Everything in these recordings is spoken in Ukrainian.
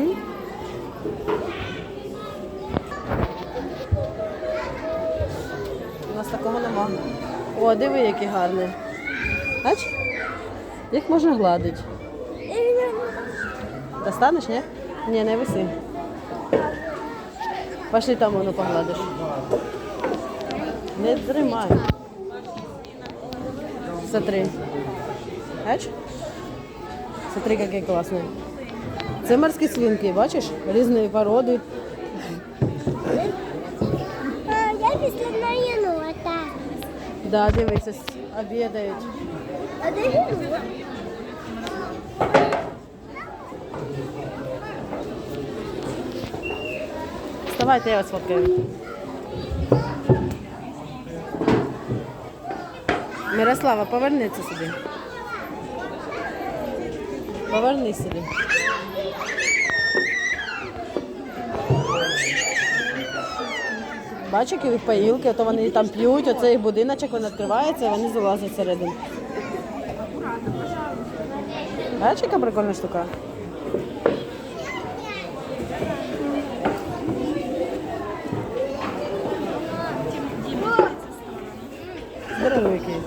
такий. У нас такого нема. О, диви, який гарний. Бач? Як можна гладити. Та станеш, ні? Ні, не виси. Пошли там воно погладиш. Не тримай. Смотри. Бач? Смотри, який класний. Це морські свинки, бачиш? Різної породи. Я після єнота. Да, дивися, обідають. А де єнот? Вставайте, я вас фоткаю. Мирослава, повернися сюди. Повернись сюди. Бачиш, які їх поїлки, а то вони там п'ють, оцей будиночок він відкривається, і вони залазять всередину. Бачиш, яка прикольна штука? Здоровий який.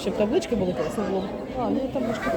Щоб таблички були класно було. А, ні, таблички.